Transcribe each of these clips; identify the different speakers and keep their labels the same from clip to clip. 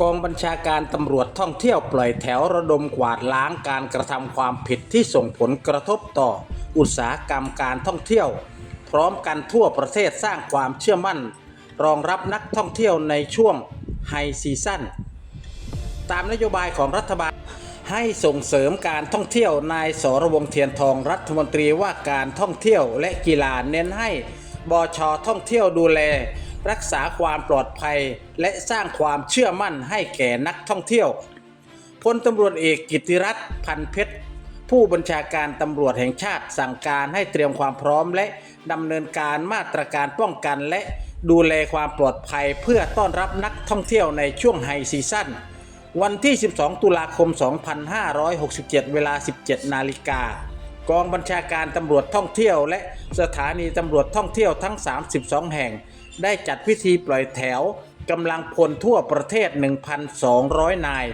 Speaker 1: กองบัญชาการตำรวจท่องเที่ยวปล่อยแถวระดมกวาดล้างการกระทำความผิดที่ส่งผลกระทบต่ออุตสาหกรรมการท่องเที่ยว พร้อมกันทั่วประเทศสร้างความเชื่อมั่น รองรับนักท่องเที่ยวในช่วงไฮซีซั่นตามนโยบายของรัฐบาลให้ส่งเสริมการท่องเที่ยวนายสรวงเทียนทองรัฐมนตรีว่าการท่องเที่ยวและกีฬาเน้นให้บชท่องเที่ยวดูแล รักษาความปลอดภัย และสร้างความเชื่อมั่นให้แก่นักท่องเที่ยวพลตำรวจเอกกิติรัตน์พันเพชร ผู้บัญชาการตำรวจแห่งชาติสั่งการให้เตรียมความพร้อมและดำเนินการมาตรการป้องกันและดูแลความปลอดภัยเพื่อต้อนรับนักท่องเที่ยวในช่วงไฮซีซั่น วันที่ 12 ตุลาคม 2567 เวลา 17 นาฬิกากองบัญชาการตำรวจท่องเที่ยว และสถานีตำรวจท่องเที่ยวทั้ง 32 แห่ง ได้จัดพิธีปล่อยแถวกำลังพลทั่วประเทศ 1,200 นาย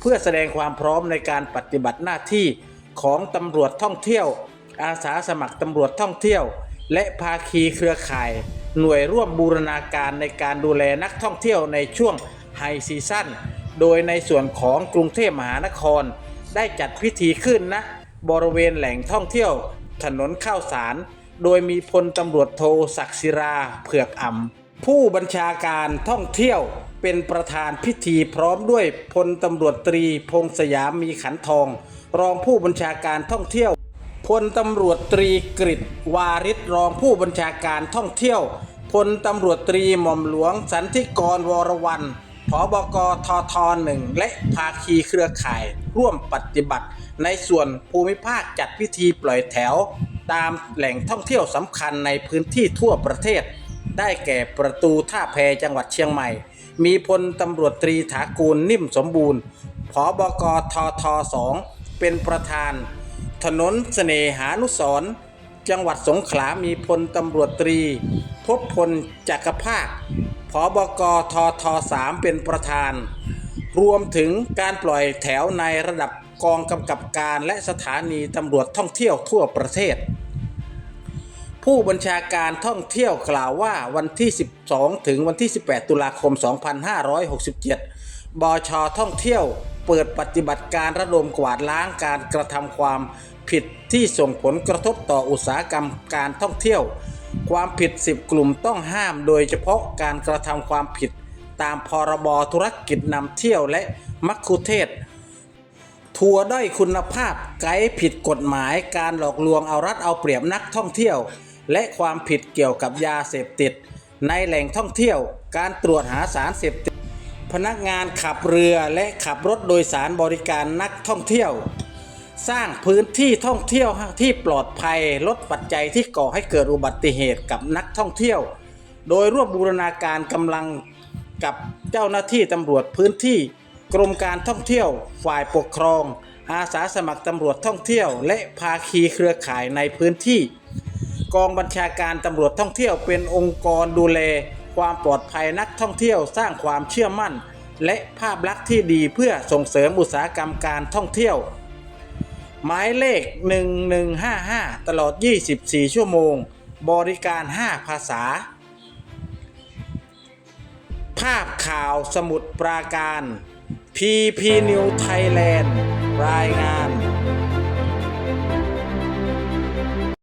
Speaker 1: เพื่อแสดงความพร้อมในการปฏิบัติหน้าที่ของตำรวจท่องเที่ยว อาสาสมัครตำรวจท่องเที่ยว และภาคีเครือข่าย หน่วยร่วมบูรณาการในการดูแลนักท่องเที่ยวในช่วงไฮซีซั่นโดยในส่วนของกรุงเทพมหานคร ได้จัดพิธีขึ้นณบริเวณแหล่งท่องเที่ยว ถนนข้าวสาร โดยมีพลตำรวจโทศักศิราเผือกอ่ำผู้บัญชาการท่องเที่ยวเป็นประธานพิธีพร้อมด้วยพลตำรวจตรีพงษ์สยามมีขันทอง รองผู้บัญชาการท่องเที่ยวพลตำรวจตรีกฤษวาริศรองผู้บัญชาการท่องเที่ยวพลตำรวจตรีหม่อมหลวงสันติกรวรวันผบกททหนึ่งและภาคีเครือข่ายร่วมปฏิบัติ ในส่วนภูมิภาคจัดพิธีปล่อยแถว ตามแหล่งท่องเที่ยวสำคัญในพื้นที่ทั่วประเทศ ได้แก่ประตูท่าแพจังหวัดเชียงใหม่ มีพลตำรวจตรีถากูลนิ่มสมบูรณ์ผบกททสองเป็นประธาน ถนนเสน่หานุสร์จังหวัดสงขลามีพลตำรวจตรี พบพลจักรภาคผบกททสามเป็นประธาน รวมถึงการปล่อยแถวในระดับกองกำกับการและสถานีตำรวจท่องเที่ยวทั่วประเทศ ผู้บัญชาการท่องเที่ยวกล่าวว่าวันที่ 12 ถึงวันที่ 18 ตุลาคม 2567 บชท่องเที่ยวเปิดปฏิบัติการระดมกวาดล้างการกระทำความผิดที่ส่งผลกระทบต่ออุตสาหกรรมการท่องเที่ยว ความผิด 10 กลุ่มต้องห้าม โดยเฉพาะการกระทำความผิด ตามพรบธุรกิจนำเที่ยวและมัคคุเทศก์ทัวร์ด้อยคุณภาพไกด์ผิดกฎหมายการหลอกลวงเอารัดเอาเปรียบนักท่องเที่ยว และความผิดเกี่ยวกับยาเสพติด ในแหล่งท่องเที่ยวการตรวจหาสารเสพติด พนักงานขับเรือและขับรถโดยสารบริการนักท่องเที่ยว สร้างพื้นที่ท่องเที่ยวที่ปลอดภัยลดปัจจัยที่ก่อให้เกิดอุบัติเหตุกับนักท่องเที่ยว โดยร่วมบูรณาการกำลังกับเจ้าหน้าที่ตำรวจพื้นที่ กรมการท่องเที่ยวฝ่ายปกครอง อาสาสมัครตำรวจท่องเที่ยว และภาคีเครือข่ายในพื้นที่ กองบัญชาการตำรวจท่องเที่ยวเป็นองค์กรดูแล ความปลอดภัยนักท่องเที่ยวสร้างความเชื่อมั่น และภาพลักษณ์ที่ดีเพื่อส่งเสริมอุตสาหกรรมการท่องเที่ยว หมายเลข 1155 ตลอด 24 ชั่วโมง บริการ 5 ภาษา ภาพข่าวสมุดปราการ PP New Thailand รายงาน